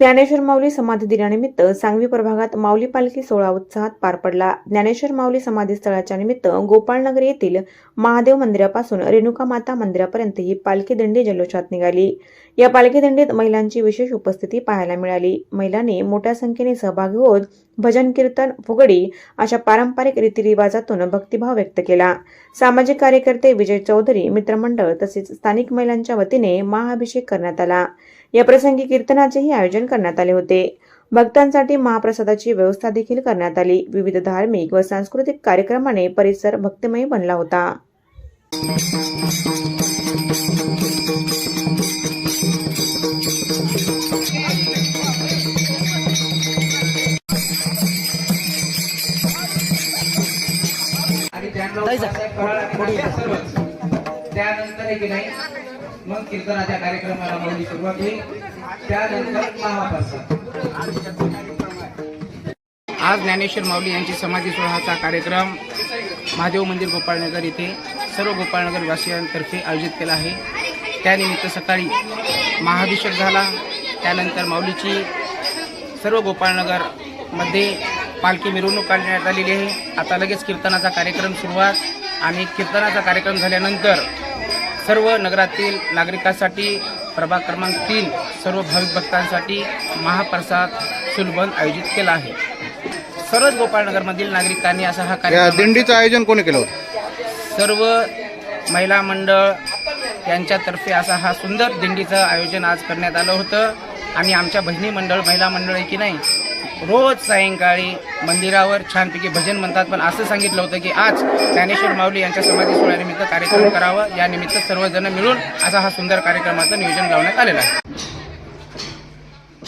ज्ञानेश्वर माऊली समाधी दिनानिमित्त सांगवी प्रभागात माऊली पालखी सोहळा उत्साहात पार पडला. ज्ञानेश्वर माऊली समाधी स्थळाच्या निमित्त गोपाळनगर येथील महादेव मंदिरापासून रेणुका माता मंदिरापर्यंत ही पालखी दिंडी जल्लोषात निघाली. या पालखी दिंडीत महिलांची विशेष उपस्थिती पाहायला मिळाली. महिलांनी मोठ्या संख्येने सहभागी होत भजन कीर्तन फुगडी अशा पारंपरिक रीतिरिवाजातून भक्तिभाव व्यक्त केला. सामाजिक कार्यकर्ते विजय चौधरी मित्रमंडळ तसेच स्थानिक महिलांच्या वतीने महाअभिषेक करण्यात आला. या प्रसंगी कीर्तनाचेही आयोजन करण्यात आले होते. भक्तांसाठी महाप्रसादाची व्यवस्था देखील करण्यात आली. विविध धार्मिक व सांस्कृतिक कार्यक्रमाने परिसर भक्तिमय बनला होता. त्यानंतर की नाही? मग कीर्तनाच्या कार्यक्रमाला मौली सुरुवात होईल त्यानंतर महाप्रसाद. आज ज्ञानेश्वर माऊली यांची समाधी सोहळाचा कार्यक्रम महादेव मंदिर गोपाळनगर येथे सर्व गोपाळनगर वासियांतर्फे आयोजित केला आहे. त्यानिमित्त सकाळी महाभिषेक झाला. त्यानंतर माऊलीची सर्व गोपाळनगरमध्ये पालखी मिरवणूक काढण्यात आलेली आहे. आता लगेच कीर्तनाचा कार्यक्रम सुरुवात आणि कीर्तनाचा कार्यक्रम झाल्यानंतर सर्व नगरातील नागरिकांसाठी प्रभाग क्रमांक तीन सर्व भाविक भक्तांसाठी महाप्रसाद सुलभन आयोजित केला आहे. सर्वच गोपाळनगरमधील नागरिकांनी असा हा कार्यक्रम दिंडीचं आयोजन कोणी केलं होतं? सर्व महिला मंडळ यांच्यातर्फे असा हा सुंदर दिंडीचं आयोजन आज करण्यात आलं होतं. आणि आमच्या भजनी मंडळ महिला मंडळ आहे की नाही रोज सायंकाळी मंदिरावर छानपैकी भजन म्हणतात पण असं सांगितलं होतं की आज ज्ञानेश्वर माऊली यांच्या समाधी सोहळ्यानिमित्त कार्यक्रम करावं. या निमित्त सर्वजण मिळून असा हा सुंदर कार्यक्रमाचं नियोजन लावण्यात आलेलं आहे.